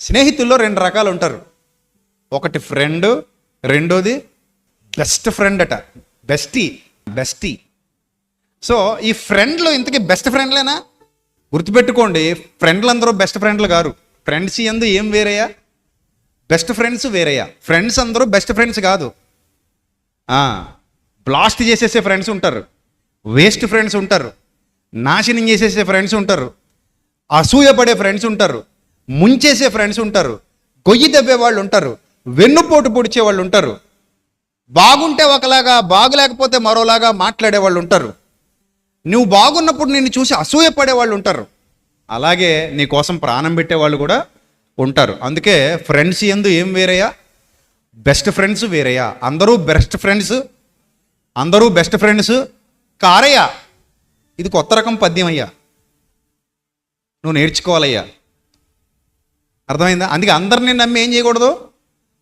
స్నేహితుల్లో రెండు రకాలు ఉంటారు. ఒకటి ఫ్రెండ్ రెండోది బెస్ట్ ఫ్రెండ్ అట. బెస్టీ బెస్టీ సో ఈ ఫ్రెండ్లు ఇంతకీ బెస్ట్ ఫ్రెండ్లేనా గుర్తుపెట్టుకోండి ఫ్రెండ్లు అందరూ బెస్ట్ ఫ్రెండ్లు కారు. ఫ్రెండ్స్ ఎందు ఏం వేరేయా బెస్ట్ ఫ్రెండ్స్ వేరేయా ఫ్రెండ్స్ అందరూ బెస్ట్ ఫ్రెండ్స్ కాదు. బ్లాస్ట్ చేసేసే ఫ్రెండ్స్ ఉంటారు. వేస్ట్ ఫ్రెండ్స్ ఉంటారు. నాశనం చేసేసే ఫ్రెండ్స్ ఉంటారు. అసూయపడే ఫ్రెండ్స్ ఉంటారు. ముంచేసే ఫ్రెండ్స్ ఉంటారు. గొయ్యి దబ్బే వాళ్ళు ఉంటారు. వెన్నుపోటు పొడిచే వాళ్ళు ఉంటారు. బాగుంటే ఒకలాగా బాగులేకపోతే మరోలాగా మాట్లాడే వాళ్ళు ఉంటారు. నువ్వు బాగున్నప్పుడు నిన్ను చూసి అసూయపడే వాళ్ళు ఉంటారు. అలాగే నీ కోసం ప్రాణం పెట్టే వాళ్ళు కూడా ఉంటారు. అందుకే ఫ్రెండ్స్ ఎందు ఏం వేరయ్యా? బెస్ట్ ఫ్రెండ్స్ వేరయ్యా. అందరూ బెస్ట్ ఫ్రెండ్స్ అందరూ బెస్ట్ ఫ్రెండ్స్ కారయ్యా. ఇది కొత్త రకం పద్యం అయ్యా. నువ్వు నేర్చుకోవాలయ్యా. అర్థమైందా? అందుకే అందరినీ నమ్మి ఏం చేయకూడదు?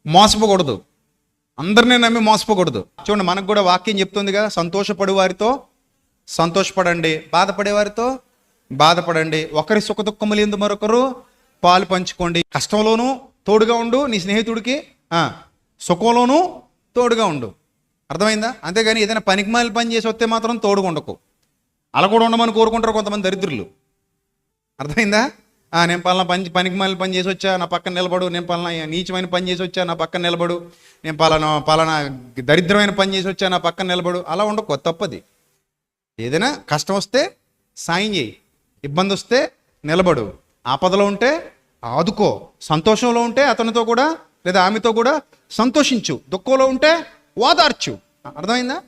మోసపోకూడదు. అందరినీ నమ్మి మోసపోకూడదు. చూడండి మనకు కూడా వాక్యం చెప్తుందిగా సంతోషపడు వారితో సంతోషపడండి బాధపడే వారితో బాధపడండి. ఒకరి సుఖ దుఃఖములు ఎందు మరొకరు పాలు పంచుకోండి. కష్టంలోనూ తోడుగా ఉండు నీ స్నేహితుడికి సుఖంలోనూ తోడుగా ఉండు. అర్థమైందా? అంతేగాని ఏదైనా పనికిమాలి పని చేసి వస్తే మాత్రం తోడుగా ఉండకు. అలా కూడా ఉండమని కోరుకుంటారు కొంతమంది దరిద్రులు. అర్థమైందా? నేను పలానా పని పనికి మళ్ళీ పని చేసి వచ్చా నా పక్కన నిలబడు నేను పలానా నీచమైన పని చేసి వచ్చా నా పక్కన నిలబడు. నేను పలానా పలానా దరిద్రమైన పని చేసి వచ్చా నా పక్కన నిలబడు. అలా ఉండకు తప్పది. ఏదైనా కష్టం వస్తే సాయం చేయి. ఇబ్బంది వస్తే నిలబడు. ఆపదలో ఉంటే ఆదుకో. సంతోషంలో ఉంటే అతనితో కూడా లేదా ఆమెతో కూడా సంతోషించు. దుఃఖంలో ఉంటే ఓదార్చు. అర్థమైందా?